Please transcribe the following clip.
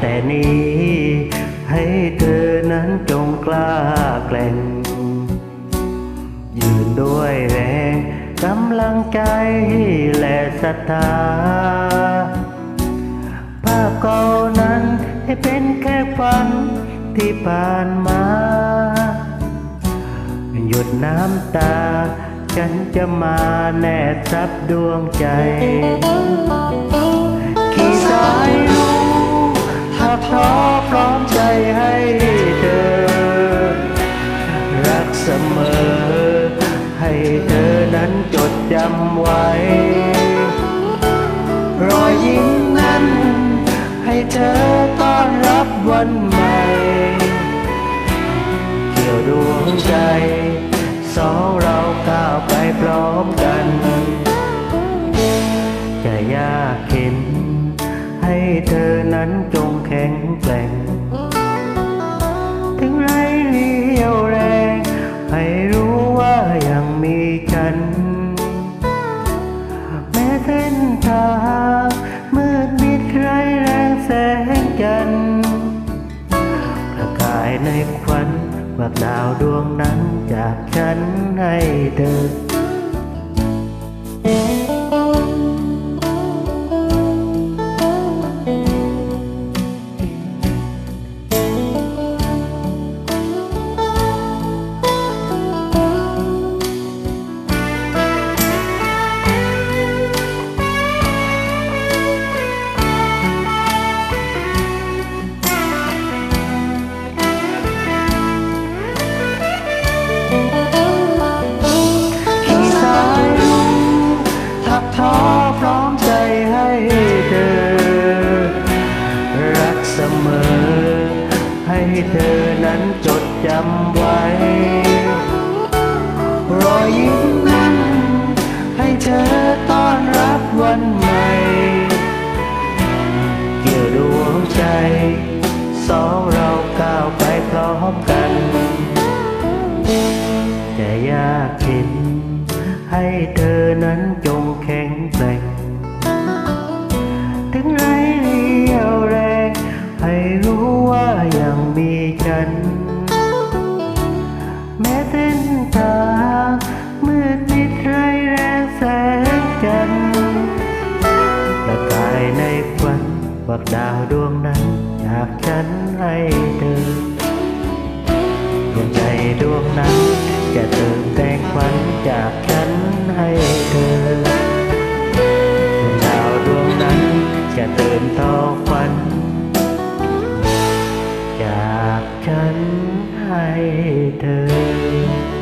แต่นี้ ให้เธอนั้นจงกล้าแกล่ง ยืนด้วยแรงกำลังใจและศรัทธา ภาพเก่านั้นให้เป็นแค่ฝันที่ผ่านมา หยดน้ำตา ฉันจะมาแนบซับดวงใจ เสมอ ให้เธอนั้นจดจำไว้ รอยยิ้มนั้น ให้เธอต้อนรับวันใหม่ เกี่ยวดวงใจ สองเราก้าวไปพร้อมกัน จะยากเข็นให้เธอนั้นจงแข็งแกร่งามืดมิดไรแรงแสงจันทร์ประกายในควันว่าดาวดวงนั้นจากฉันให้เธอ เธอนั้นจดจำไว้ รอยยิ้มนั้นให้เธอต้อนรับวันใหม่ เกี่ยวดวงใจ สองเราก้าวไปพร้อมกันจะยากเข็นให้เธอนั้นจงแข็งแกร่งถึงไร แม้เส้นทางมืดมิดไรแรงแสงจันทร์ประกายในควันวักดาวดวงนั้นอยากฉันให้เธอดวงใจดวงนั้นจะเติมแต่งควันจากฉันให้ hai đời